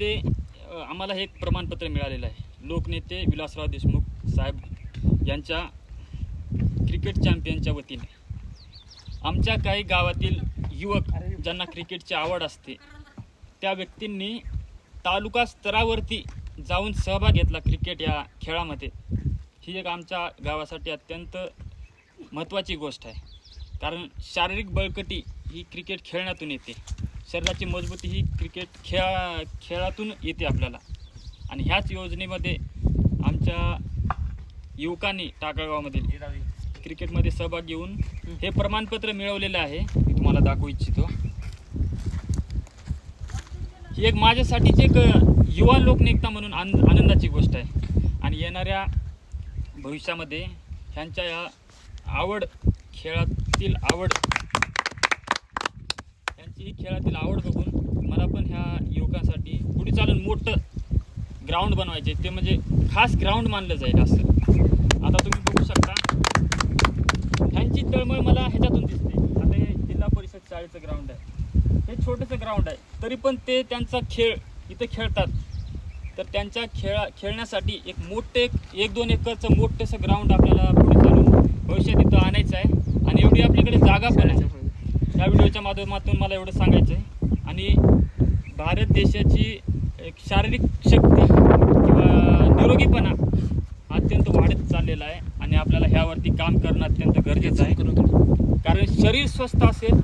आम्हाला हे एक प्रमाणपत्र मिळालेलं आहे. लोकनेते विलासराव देशमुख साहेब यांच्या क्रिकेट चॅम्पियनच्या वतीने. आमच्या काही गावातील युवक ज्यांना क्रिकेटची आवड असते त्या व्यक्तींनी तालुका स्तरावरती जाऊन सहभाग घेतला क्रिकेट या खेळामध्ये. ही एक आमच्या गावासाठी अत्यंत महत्त्वाची गोष्ट आहे. कारण शारीरिक बळकटी ही क्रिकेट खेळण्यातून येते. शरीराची मजबूती ही क्रिकेट खेळा खेळातून येते आपल्याला. आणि ह्याच योजनेमध्ये आमच्या युवकांनी टाकळगावमधील क्रिकेटमध्ये सहभाग घेऊन हे प्रमाणपत्र मिळवलेलं आहे. मी तुम्हाला दाखवू इच्छितो. ही एक माझ्यासाठीच एक युवा लोकनेता म्हणून आन आनंदाची गोष्ट आहे. आणि येणाऱ्या भविष्यामध्ये ह्यांच्या या आवड खेळातील आवड त्यांची ही खेळातील आवड बघून मला पण ह्या युवकांसाठी पुढे चालून मोठं ग्राउंड बनवायचे ते म्हणजे खास ग्राउंड मानलं जाईल असं. आता तुम्ही बघू शकता ह्यांची तळमळ मला ह्याच्यातून दिसते. आता हे जिल्हा परिषद शाळेचं ग्राउंड आहे. हे छोटंसं ग्राउंड आहे. तरी पण ते त्यांचा खेळ इथं खेळतात. तर त्यांच्या खेळा खेळण्यासाठी एक मोठे एक दोन एकरचं मोठंसं ग्राउंड आपल्याला पुढे चालून भविष्यात इथं आणायचं आहे. आणि एवढी आपल्याकडे जागा पण आहे. या व्हिडिओच्या माध्यमातून मला एवढं सांगायचं आहे आणि भारत देशाची एक शारीरिक शक्ती किंवा निरोगीपणा अत्यंत वाढत चाललेला आहे आणि आपल्याला ह्यावरती काम करणं अत्यंत गरजेचं आहे. कारण शरीर स्वस्थ असेल